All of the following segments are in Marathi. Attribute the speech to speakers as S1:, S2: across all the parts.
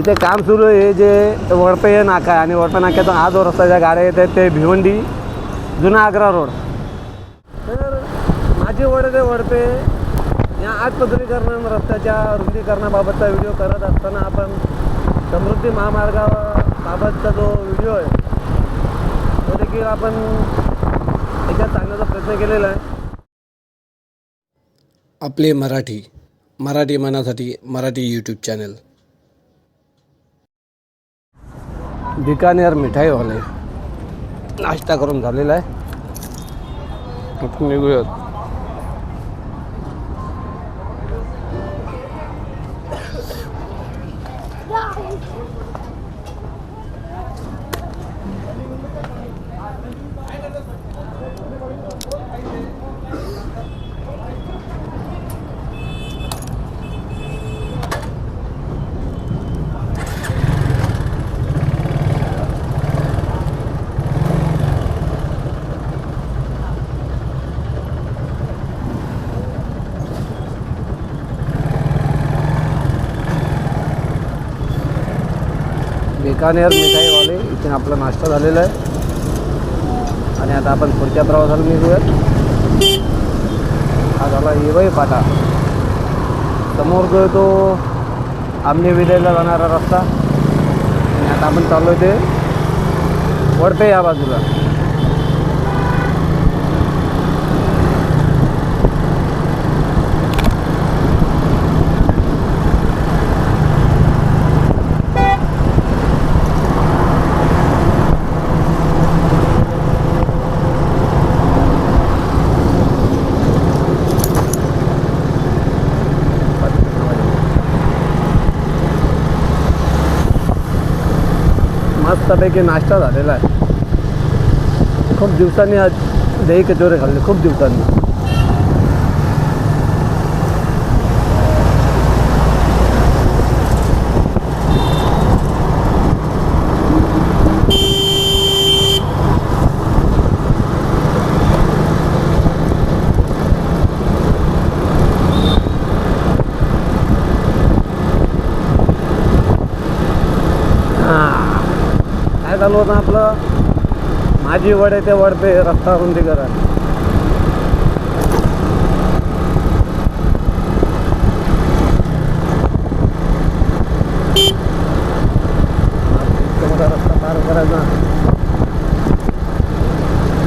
S1: इथे काम सुरू आहे जे वडपे हे नाका आहे. आणि वडपे नाक्यातून आज जो रस्ता ज्या गाड्या येत आहेत ते भिवंडी जुना आग्रा रोड. तर माझे वडे ते वडपे या आजपदरीकरण रस्त्याच्या रुंदीकरणाबाबतचा व्हिडिओ करत असताना आपण समृद्धी महामार्गाबाबतचा जो व्हिडिओ आहे तो देखील आपण त्याच्यात सांगण्याचा प्रयत्न केलेला आहे.
S2: आपले मराठी मराठी मनासाठी मराठी यूट्यूब चॅनल
S1: बिकानेर मिठाईवाले नाश्ता करून झालेला आहे. निघूयात. बिकानेर मिठाईवाले इथे आपला नाश्ता झालेला आहे. आणि आता आपण पुढच्या प्रवासाला निघूयात. हा झाला येवई फाटा. समोर जो तो आमने विलेला जाणारा रस्ता. आणि आता आपण चाललो ते वडपे या बाजूला. मस्तपैकी नाश्ता झालेला आहे. खूप दिवसांनी आज दही कचोरे खाल्ले खूप दिवसांनी हां काय होतं आपलं माझी वडे ते वडपे रस्ता रुंदी करा मोठा रस्ता पार करायचा.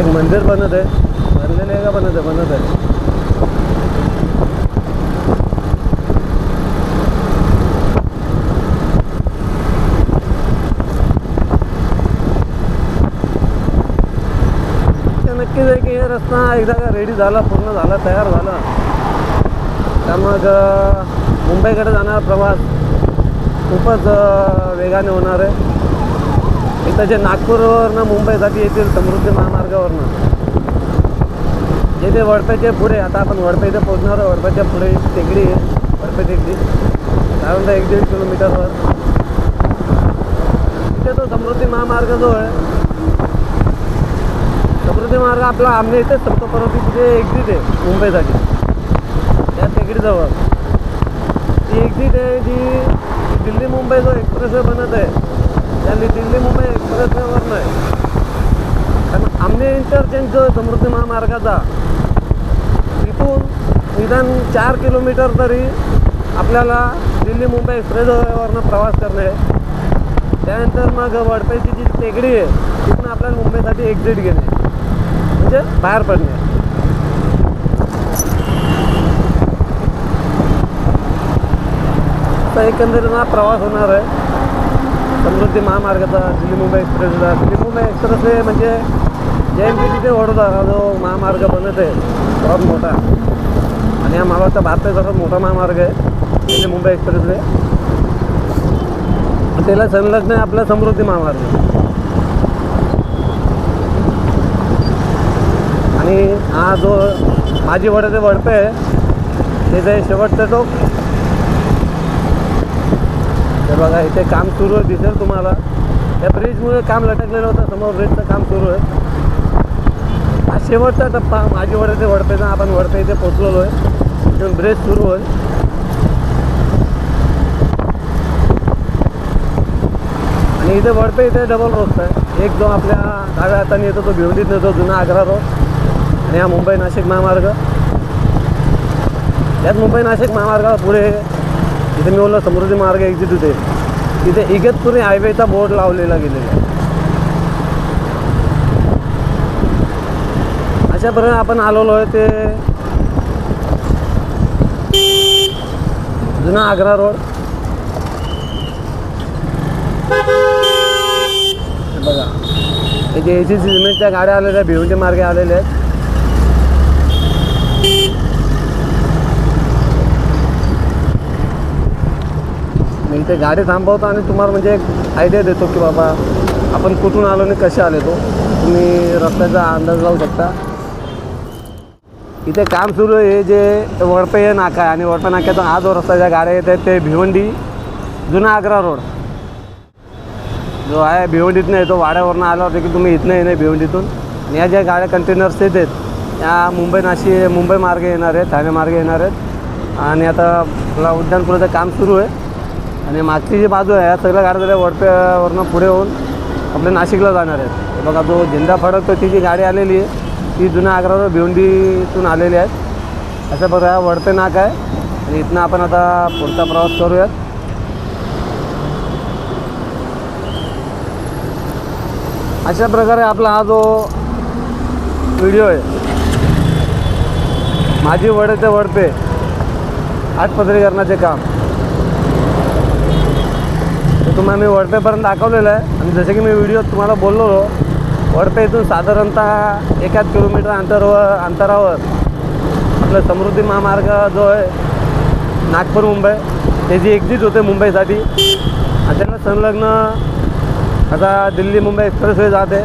S1: एक मंदिर बनत आहे. बनलेलं आहे का बनत आहे? बनत आहे ते नक्कीच आहे की हे रस्ता एकदा का रेडी झाला पूर्ण झाला तयार झाला. तर मग मुंबईकडे जाणारा प्रवास खूपच वेगाने होणार आहे. इथं जे नागपूरवरनं मुंबईसाठी येतील समृद्धी महामार्गावरनं. जे ते पुढे आता आपण वडपे इथे पोहोचणार आहे वडपेच्या पुढे टेकडी आहे वडपे टेकडी. साधारणतः एक दीड किलोमीटरवर. तिथे तो समृद्धी महामार्ग जो आहे समृद्धी मार्ग आपला आमने इथेच संपतो परंतु तिथे एक्झिट आहे मुंबईसाठी. त्या टेकडीजवळ ती एक्झिट आहे जी दिल्ली मुंबई जो एक्सप्रेसवे बनत आहे त्या दिल्ली मुंबई एक्सप्रेसवेवर नाही कारण आमने इंटरचेंज जो समृद्धी महामार्गाचा तिथून निदान चार किलोमीटर तरी आपल्याला दिल्ली मुंबई एक्सप्रेसवेवरनं प्रवास करणे त्यानंतर मग वडपेची जी टेकडी आहे तिथून आपल्याला मुंबईसाठी एक्झिट घेणे म्हणजे? बाहेर पडणे तर एकंदरीत हा प्रवास होणार आहे. समृद्धी महामार्गाचा दिल्ली मुंबई एक्सप्रेसचा. दिल्ली मुंबई एक्सप्रेस हे म्हणजे जे एम पी तिथे हा जो महामार्ग बनत आहे सर्वात मोठा. आणि हा मला वाटतं भारताचा सर्वात मोठा महामार्ग आहे दिल्ली मुंबई एक्सप्रेसवे त्याला संलग्न आहे आपला समृद्धी महामार्ग. आणि हा जो माझी वड्याचे वडपे आहे तिथे शेवटचा शेवटचं टोक. हे बघा इथे काम सुरू आहे दिसेल तुम्हाला. त्या ब्रिजमुळे काम लटकलेलं होतं समोर ब्रिजचं काम सुरू आहे. हा शेवटचा टप्पा माझी वड्याचे वडपेचा आपण वडपे इथे पोचलेलो आहे. इथून ब्रिज सुरू आहे आणि इथे वडपे इथे डबल रस्ता आहे. एक जो आपल्या डाव्या हाताने येतो तो भिवंडीत येतो जुना आग्रा रोड आणि हा मुंबई नाशिक महामार्ग. यात मुंबई नाशिक महामार्गावर पुढे इथे मी बोललो समृद्धी मार्ग एक्झिट होते. तिथे इगतपुरी हायवेचा बोर्ड लावलेला गेलेला आहे. अशा प्रकारे आपण आलेलो आहे ते जुना आग्रा रोड. बघा. इथे जे एसी सिमेंटच्या गाड्या आलेल्या आहेत भिवंडी मार्गे आलेल्या आहेत. मी इथे गाडी थांबवतो आणि तुम्हाला म्हणजे एक आयडिया देतो की बाबा आपण कुठून आलो आणि कसे आले तो हो? तुम्ही रस्त्याचा अंदाज लावू शकता. इथे काम सुरू आहे जे वडपे हे नाका आहे. आणि वडपे नाक्याचा हा जो रस्ता ज्या गाड्या येत आहेत ते भिवंडी जुना आग्रा रोड. जो आहे भिवंडीतनं येतो. वाड्यावरनं आला होता की तुम्ही इथनं येणे भिवंडीतून. या ज्या गाड्या कंटेनर्स येत आहेत त्या मुंबई नाशिक मुंबई मार्गे येणार आहेत ठाणे मार्गे येणार आहेत. आणि आता आपला उद्यानपुराचं काम सुरू आहे. आणि मागची जी बाजू आहे सगळ्या गाड्या झाल्या पुढे होऊन आपल्या नाशिकला जाणार आहेत. बघा जो झेंडा फडकतो ती जी गाडी आलेली आहे ती जुन्या आग्रावर भिवंडीतून आलेली आहेत असं बघा वडते नाक आहे. आणि इथनं आपण आता पुढचा प्रवास करूयात. अशा प्रकारे आपला हा जो व्हिडिओ आहे माझी वडते वडपे आठपदरीकरणाचे काम. ते तुम्हाला मी वडपेपर्यंत दाखवलेलं आहे. आणि जसे की मी व्हिडिओ तुम्हाला बोललो वडपे इथून साधारणतः एकाच किलोमीटर अंतरावर अंतरावर आपलं समृद्धी महामार्ग जो आहे नागपूर मुंबई त्याची एक्झिट होते मुंबईसाठी. आणि त्यांना संलग्न आता दिल्ली मुंबई एक्सप्रेसवे जाते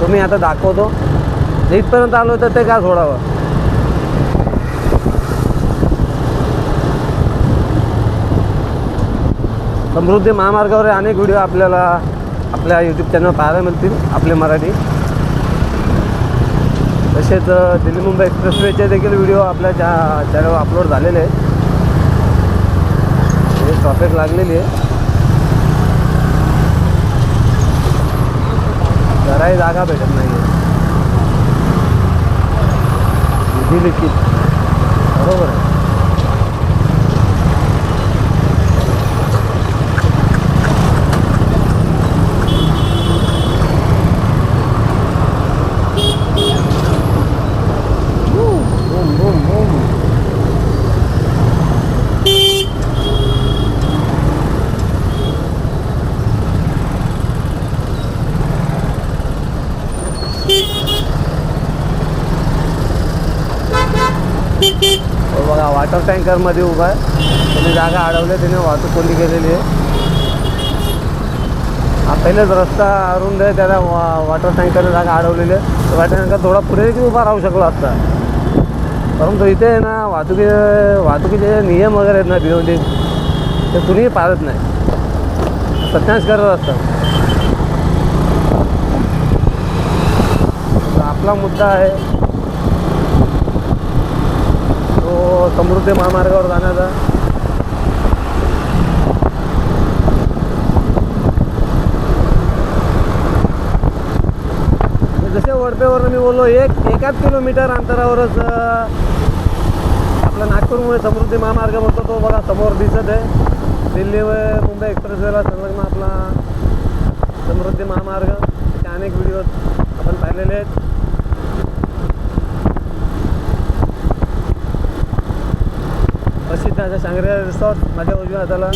S1: तो मी आता दाखवतो. इथपर्यंत आलो तर ते का सोडावं? समृद्धी महामार्गावर अनेक व्हिडिओ आपल्याला आपल्या यूट्यूब चॅनल पाहायला मिळतील आपले मराठी. तसेच दिल्ली मुंबई एक्सप्रेसवेचे देखील व्हिडिओ आपल्या चॅ चॅनलवर अपलोड झालेले आहेत. हे ट्रॉफिक लागलेली आहे. जराही जागा भेटत नाही आहे लिखित बरोबर आहे बूम बूम बूम हो बघा वॉटर टँकरमध्ये उभा आहे. त्याने जागा अडवली त्याने वाहतूक कोंडी केलेली आहे. हा पहिलेच रस्ता अरुंद आहे त्याला वा वॉटर टँकरने जागा अडवलेली आहे. तर वॉटर टँकर थोडा पुढे देखील उभा राहू शकला असता. परंतु इथे आहे ना वाहतुकी वाहतुकीचे नियम वगैरे आहेत ना भिवंडी ते कुणीही पाळत नाही. सत्यांश करत असतात. तर आपला मुद्दा आहे तो समृद्धी महामार्गावर जाण्याचा. जसे वडपेवर मी बोललो एक एकाच किलोमीटर अंतरावरच आपला नागपूरमुळे समृद्धी महामार्ग म्हणतो तो बघा समोर दिसत आहे. दिल्ली व मुंबई एक्सप्रेसवेला संलग्न आपला समृद्धी महामार्ग. त्याचे अनेक व्हिडिओ आपण पाहिलेले आहेत. प्रसिद्ध अशा शांग्रिया रिसॉर्ट माझ्या उजव्या हाताला.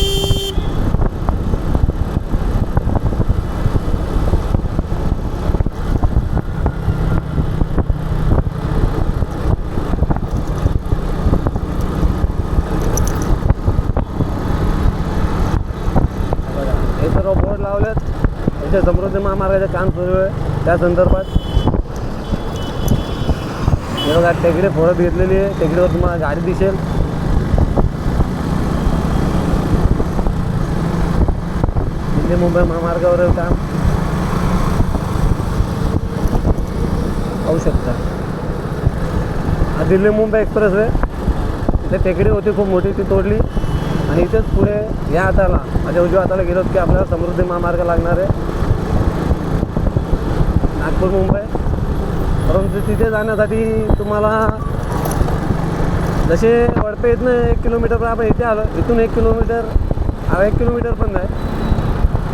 S1: हे सर्व बोर्ड लावलेत. याच्या समृद्धी महामार्गाचं काम सुरू आहे. त्या संदर्भात हे बघा टेकडे फोडत घेतलेली आहे. टेकडीवर तुम्हाला गाडी दिसेल. दिल्ली मुंबई महामार्गावर काम पाहू शकता. हा दिल्ली मुंबई एक्सप्रेस वे इथे टेकडी होती खूप मोठी ती तोडली. आणि इथेच पुढे या हाताला माझ्या उजव्या हाताला गेलो की आपल्याला समृद्धी महामार्ग लागणार आहे. नागपूर मुंबई. परंतु तिथे जाण्यासाठी तुम्हाला जसे वडपे इथनं एक किलोमीटर आपण इथे आलो. इथून एक किलोमीटर हा एक किलोमीटर पण नाही.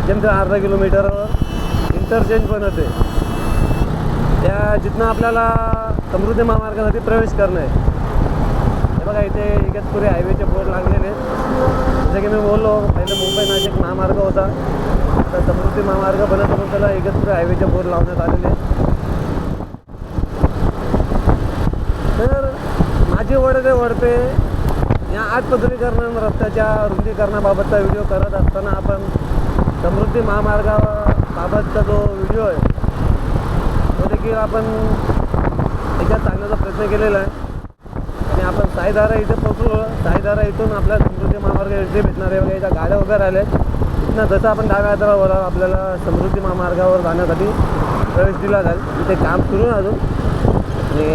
S1: जेमते अर्धा किलोमीटरवर इंटरचेंज पण होते. त्या जिथनं आपल्याला समृद्धी महामार्गासाठी प्रवेश करणं आहे. हे बघा इथे इगतपुरी हायवेचे बोर्ड लागलेले आहेत. जसं की मी बोललो पहिले मुंबई नाशिक महामार्ग होता. तर समृद्धी महामार्ग बनत म्हणून त्याला इगतपुरी हायवेचे बोर्ड लावण्यात आलेले तर माझी वडते वडपे या आठ पदरीकरण रस्त्याच्या रुंदीकरणाबाबतचा व्हिडिओ करत असताना आपण समृद्धी महामार्गाबाबतचा जो व्हिडिओ आहे तो देखील आपण त्याच्यात सांगण्याचा प्रयत्न केलेला आहे. आणि आपण साईदारा इथे पोहोचलो. साईदारा इथून आपल्या समृद्धी महामार्ग इथे भेटणार आहे. ज्या इथं गाड्या वगैरे आल्या आहेत ना जसं आपण डाव्या हाताला आपल्याला समृद्धी महामार्गावर जाण्यासाठी प्रवेश दिला जाईल. इथे काम सुरू आहे अजून. आणि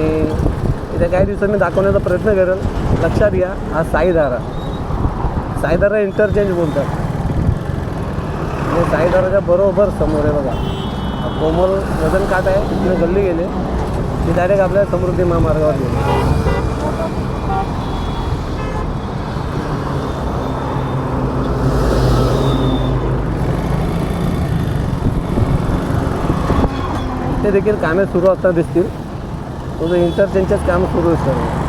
S1: इथे काही दिवसांनी दाखवण्याचा प्रयत्न करेल. लक्षात घ्या हा साईदारा. साईदारा इंटरचेंज बोलतात. आणि साईदाराच्या बरोबर समोर आहे बघा. कोमल वजन काट आहे. तिथे गल्ली गेले. ती डायरेक्ट आपल्या समृद्धी महामार्गावर गेली. ते देखील कामे सुरू असताना दिसतील. तो जो इंटरचेंजचेच काम सुरू आहे सर्व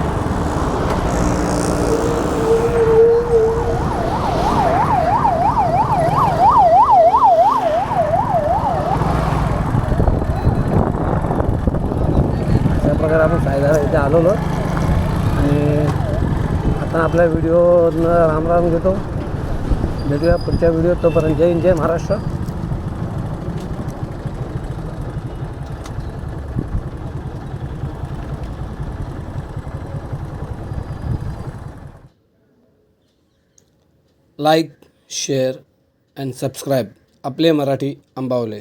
S1: अशा प्रकारे आपण सायदारा इथे आलेलो आणि आता आपल्या व्हिडिओनं रामराम घेतो. भेटूया पुढच्या व्हिडिओ तोपर्यंत. Jai Hind Jai Maharashtra.
S2: Like share and subscribe आपले मराठी आंबावले